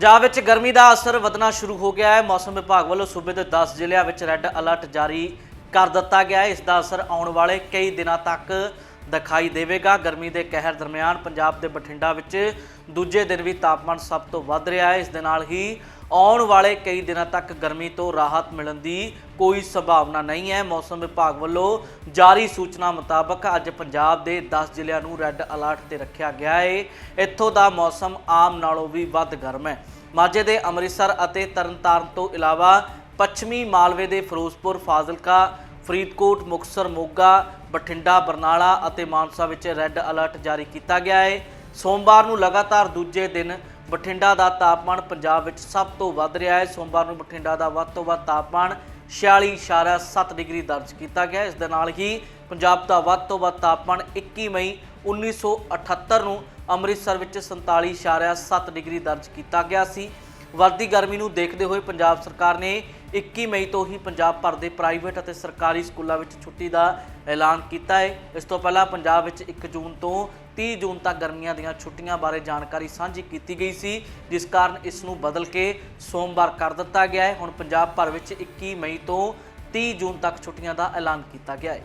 ਪੰਜਾਬ ਵਿੱਚ ਗਰਮੀ ਦਾ ਅਸਰ ਵਧਣਾ ਸ਼ੁਰੂ ਹੋ ਗਿਆ ਹੈ। ਮੌਸਮ ਵਿਭਾਗ ਵੱਲੋਂ ਸੂਬੇ ਦੇ 10 ਜ਼ਿਲ੍ਹਿਆਂ ਵਿੱਚ ਰੈੱਡ ਅਲਰਟ ਜਾਰੀ ਕਰ ਦਿੱਤਾ ਗਿਆ ਹੈ। ਇਸ ਦਾ ਅਸਰ ਆਉਣ ਵਾਲੇ ਕਈ ਦਿਨਾਂ ਤੱਕ ਦਿਖਾਈ ਦੇਵੇਗਾ। ਗਰਮੀ ਦੇ ਕਹਿਰ ਦਰਮਿਆਨ ਪੰਜਾਬ ਦੇ ਬਠਿੰਡਾ ਵਿੱਚ ਦੂਜੇ ਦਿਨ ਵੀ ਤਾਪਮਾਨ ਸਭ ਤੋਂ ਵੱਧ ਰਿਹਾ ਹੈ। ਇਸ ਦੇ ਨਾਲ ਹੀ ਆਉਣ ਵਾਲੇ ਕਈ ਦਿਨਾਂ ਤੱਕ ਗਰਮੀ ਤੋਂ ਰਾਹਤ ਮਿਲਣ ਦੀ ਕੋਈ ਸੰਭਾਵਨਾ ਨਹੀਂ ਹੈ। ਮੌਸਮ ਵਿਭਾਗ ਵੱਲੋਂ ਜਾਰੀ ਸੂਚਨਾ ਮੁਤਾਬਕ ਅੱਜ ਪੰਜਾਬ ਦੇ 10 ਜ਼ਿਲ੍ਹਿਆਂ ਨੂੰ ਰੈੱਡ ਅਲਰਟ ਤੇ ਰੱਖਿਆ ਗਿਆ ਹੈ ਇੱਥੋਂ ਦਾ ਮੌਸਮ ਆਮ ਨਾਲੋਂ ਵੀ ਵੱਧ ਗਰਮ ਹੈ। ਮਾਝੇ ਦੇ ਅੰਮ੍ਰਿਤਸਰ ਅਤੇ ਤਰਨਤਾਰਨ ਤੋਂ ਇਲਾਵਾ ਪੱਛਮੀ ਮਾਲਵੇ ਦੇ ਫਿਰੋਜ਼ਪੁਰ, ਫਾਜ਼ਿਲਕਾ, ਫਰੀਦਕੋਟ, ਮੁਕਤਸਰ, ਮੋਗਾ, ਬਠਿੰਡਾ, ਬਰਨਾਲਾ ਅਤੇ ਮਾਨਸਾ ਵਿੱਚ ਰੈੱਡ ਅਲਰਟ ਜਾਰੀ ਕੀਤਾ ਗਿਆ ਹੈ ਸੋਮਵਾਰ ਨੂੰ ਲਗਾਤਾਰ ਦੂਜੇ ਦਿਨ ਬਠਿੰਡਾ ਦਾ ਤਾਪਮਾਨ ਪੰਜਾਬ ਵਿੱਚ ਸਭ ਤੋਂ ਵੱਧ ਰਿਹਾ ਹੈ। ਸੋਮਵਾਰ ਨੂੰ ਬਠਿੰਡਾ ਦਾ ਵੱਧ ਤੋਂ ਵੱਧ ਤਾਪਮਾਨ 46.7 ਡਿਗਰੀ ਦਰਜ ਕੀਤਾ ਗਿਆ। ਇਸ ਦੇ ਨਾਲ ਹੀ ਪੰਜਾਬ ਦਾ ਵੱਧ ਤੋਂ ਵੱਧ ਤਾਪਮਾਨ 21 ਮਈ 1978 ਨੂੰ ਅੰਮ੍ਰਿਤਸਰ ਵਿੱਚ 47.7 ਡਿਗਰੀ ਦਰਜ ਕੀਤਾ ਗਿਆ ਸੀ। ਵੱਧਦੀ ਗਰਮੀ ਨੂੰ ਦੇਖਦੇ ਹੋਏ ਪੰਜਾਬ ਸਰਕਾਰ ਨੇ 21 ਮਈ ਤੋਂ ਹੀ ਪੰਜਾਬ ਭਰ ਦੇ ਪ੍ਰਾਈਵੇਟ ਅਤੇ ਸਰਕਾਰੀ ਸਕੂਲਾਂ ਵਿੱਚ ਛੁੱਟੀ ਦਾ ਐਲਾਨ ਕੀਤਾ ਹੈ। ਇਸ ਤੋਂ ਪਹਿਲਾਂ ਪੰਜਾਬ ਵਿੱਚ 1 ਜੂਨ ਤੋਂ 30 ਜੂਨ ਤੱਕ ਗਰਮੀਆਂ ਦੀਆਂ ਛੁੱਟੀਆਂ ਬਾਰੇ ਜਾਣਕਾਰੀ ਸਾਂਝੀ ਕੀਤੀ ਗਈ ਸੀ, ਜਿਸ ਕਾਰਨ ਇਸ ਨੂੰ ਬਦਲ ਕੇ ਸੋਮਵਾਰ ਕਰ ਦਿੱਤਾ ਗਿਆ ਹੈ। ਹੁਣ ਪੰਜਾਬ ਭਰ ਵਿੱਚ 21 ਮਈ ਤੋਂ 30 ਜੂਨ ਤੱਕ ਛੁੱਟੀਆਂ ਦਾ ਐਲਾਨ ਕੀਤਾ ਗਿਆ ਹੈ।